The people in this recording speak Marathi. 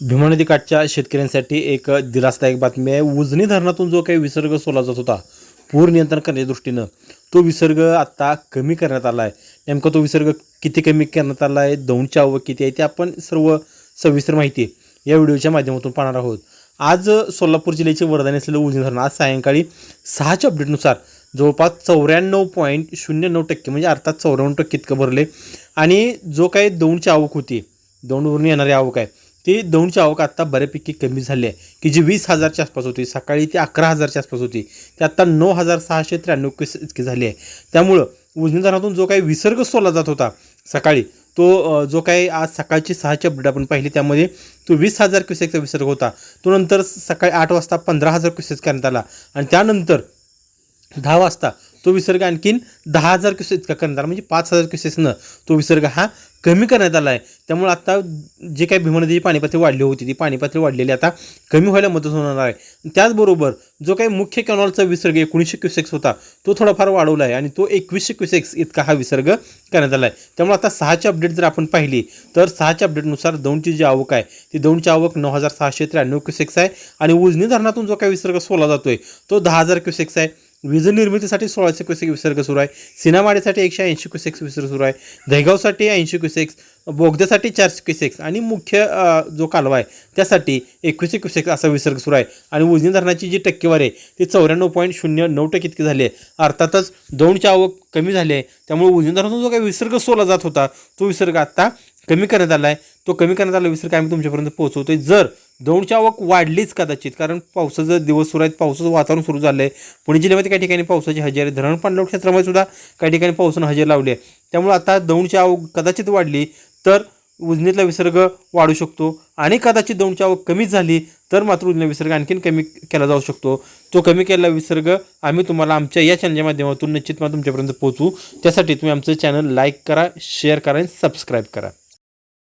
भीमा नदीकाठच्या शेतकऱ्यांसाठी एक दिलासदायक बातमी आहे. उजनी धरणातून जो काही विसर्ग सोडला जात होता पूर नियंत्रण करण्याच्या दृष्टीनं तो विसर्ग आत्ता कमी करण्यात आला आहे. नेमका तो विसर्ग किती कमी करण्यात आला आहे दौंडची आवक किती आहे ते आपण सर्व सविस्तर माहिती या व्हिडिओच्या माध्यमातून पाहणार आहोत. आज सोलापूर जिल्ह्याचे वरदान असलेलं उजनी धरण आज सायंकाळी सहाच्या अपडेटनुसार जवळपास चौऱ्याण्णव पॉईंट शून्य नऊ टक्के म्हणजे अर्थात चौऱ्याण्णव टक्के इतकं भरले. आणि जो काही दौंडची आवक होती दौंडवरून येणारी आवक आहे ती दौंडची आवक आत्ता बऱ्यापैकी कमी झाली आहे. की जी वीस हजारच्या आसपास होती सकाळी ती अकरा हजारच्या आसपास होती. ती आत्ता नऊ हजार सहाशे त्र्याण्णव किस इतकी झाली आहे. त्यामुळं उजनी धरणातून जो काही विसर्ग सोडला जात होता सकाळी तो जो काही आज सकाळची सहाची अपडेट आपण पाहिली त्यामध्ये तो वीस हजार क्युसेकचा विसर्ग होता. तो नंतर सकाळी आठ वाजता पंधरा हजार क्युसेक करण्यात आला. आणि त्यानंतर दहा वाजता तो विसर्ग आणखीन दहा हजार क्युसेस इतका करण्यात आला. म्हणजे पाच हजार क्युसेसनं तो विसर्ग हा कमी करण्यात आला आहे. त्यामुळे आता जे काही भीमा नदीची पाणी पातळी वाढली होती ती पाणी पातळी वाढलेली आता कमी व्हायला मदत होणार आहे. त्याचबरोबर जो काही मुख्य कॅनॉलचा विसर्ग एकोणीसशे क्युसेक्स होता तो थोडाफार वाढवला आहे आणि तो एकवीसशे क्युसेक्स इतका हा विसर्ग करण्यात आला आहे. त्यामुळे आता सहाची अपडेट जर आपण पाहिली तर सहाच्या अपडेटनुसार दौंडची जी आवक आहे ती दौंडची आवक नऊ हजार सहाशे त्र्याण्णव क्युसेक्स आहे आणि उजनी धरणातून जो काही विसर्ग सोडला जातोय तो दहा हजार क्युसेक्स आहे. वीज निर्मितीसाठी सोळाशे क्युसेक विसर्ग सुरू आहे. सिनेमाडीसाठी एकशे ऐंशी क्युसेक्स विसर्ग सुरू आहे. दहेगावसाठी ऐंशी क्युसेक्स बोगद्यासाठी चारशे क्युसेक्स आणि मुख्य जो कालवा आहे त्यासाठी एकवीसशे क्युसेक्स असा विसर्ग सुरू आहे. आणि उजनी धरणाची जी टक्केवारी आहे ती चौऱ्याण्णव पॉईंट शून्य नऊ टक्के इतकी झाली आहे. अर्थातच दोनच्या आवक कमी झाली आहे. त्यामुळे उजनी धरणातून जो काही विसर्ग सोडला जात होता तो विसर्ग आत्ता कमी करण्यात आला आहे. तो कमी करण्यात आला विसर्ग आम्ही तुमच्यापर्यंत पोहोचवतोय. जर दौंडची आवक वाढलीच कदाचित कारण पावसाचं दिवस सुरू आहेत पावसाचं वातावरण सुरू झालं आहे पुणे जिल्ह्यामध्ये काही ठिकाणी पावसाची हजेरी धरण पांडव क्षेत्रामध्ये सुद्धा काही ठिकाणी पावसानं हजेरी लावली आहे. त्यामुळे आता दौंडची आवक कदाचित वाढली तर उजनीतला विसर्ग वाढू शकतो. आणि कदाचित दौंडची आवक कमी झाली तर मात्र उजनीला विसर्ग आणखीन कमी केला जाऊ शकतो. तो कमी केलेला विसर्ग आम्ही तुम्हाला आमच्या या चॅनलच्या माध्यमातून निश्चित तुमच्यापर्यंत पोहोचू त्यासाठी तुम्ही आमचं चॅनल लाईक करा शेअर करा आणि सबस्क्राईब करा.